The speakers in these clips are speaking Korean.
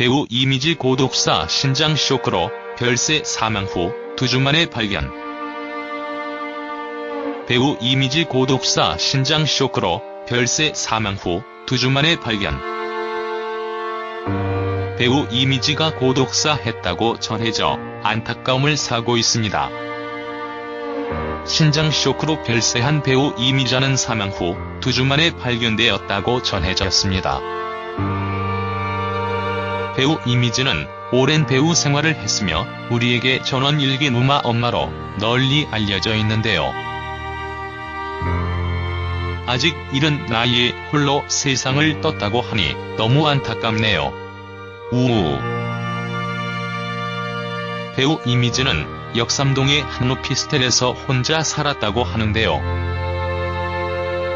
배우 이미지 고독사 신장 쇼크로 별세 사망 후 두 주 만에 발견. 배우 이미지 고독사 신장 쇼크로 별세 사망 후 두 주 만에 발견. 배우 이미지가 고독사 했다고 전해져 안타까움을 사고 있습니다. 신장 쇼크로 별세한 배우 이미자는 사망 후 두 주 만에 발견되었다고 전해졌습니다. 배우 이미지는 오랜 배우 생활을 했으며 우리에게 전원일기 누마 엄마로 널리 알려져 있는데요. 아직 이른 나이에 홀로 세상을 떴다고 하니 너무 안타깝네요. 우우. 배우 이미지는 역삼동의 한 오피스텔에서 혼자 살았다고 하는데요.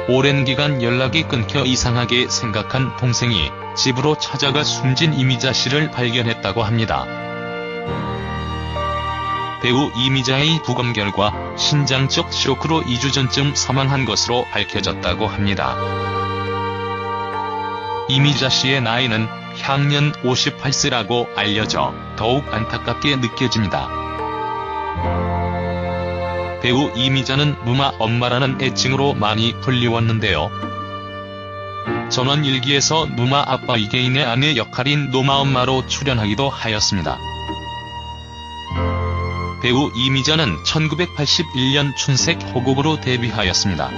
오랜 기간 연락이 끊겨 이상하게 생각한 동생이 집으로 찾아가 숨진 이미자 씨를 발견했다고 합니다. 배우 이미자의 부검 결과 신장적 쇼크로 2주 전쯤 사망한 것으로 밝혀졌다고 합니다. 이미자 씨의 나이는 향년 58세라고 알려져 더욱 안타깝게 느껴집니다. 배우 이미자는 무마 엄마라는 애칭으로 많이 불리웠는데요. 전원일기에서 누마 아빠 이계인의 아내 역할인 노마 엄마로 출연하기도 하였습니다. 배우 이미자는 1981년 춘색 호곡으로 데뷔하였습니다.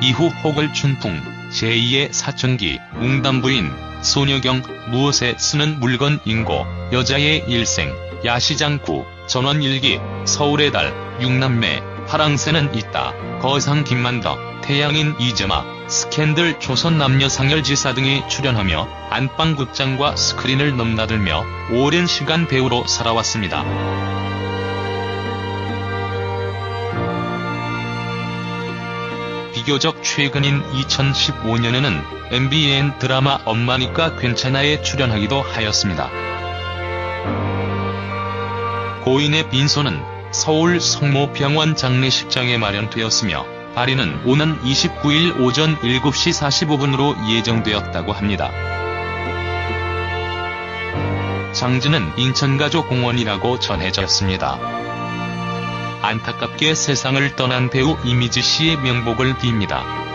이후 호걸 춘풍, 제2의 사춘기, 웅담부인, 소녀경, 무엇에 쓰는 물건 인고, 여자의 일생, 야시장구, 전원일기, 서울의 달, 육남매, 파랑새는 있다, 거상 김만덕, 태양인 이재마, 스캔들 조선 남녀 상열지사 등에 출연하며 안방극장과 스크린을 넘나들며 오랜 시간 배우로 살아왔습니다. 비교적 최근인 2015년에는 MBN 드라마 엄마니까 괜찮아에 출연하기도 하였습니다. 고인의 빈소는 서울 성모병원 장례식장에 마련되었으며 발인은 오는 29일 오전 7시 45분으로 예정되었다고 합니다. 장지는 인천가족공원이라고 전해졌습니다. 안타깝게 세상을 떠난 배우 이미지 씨의 명복을 빕니다.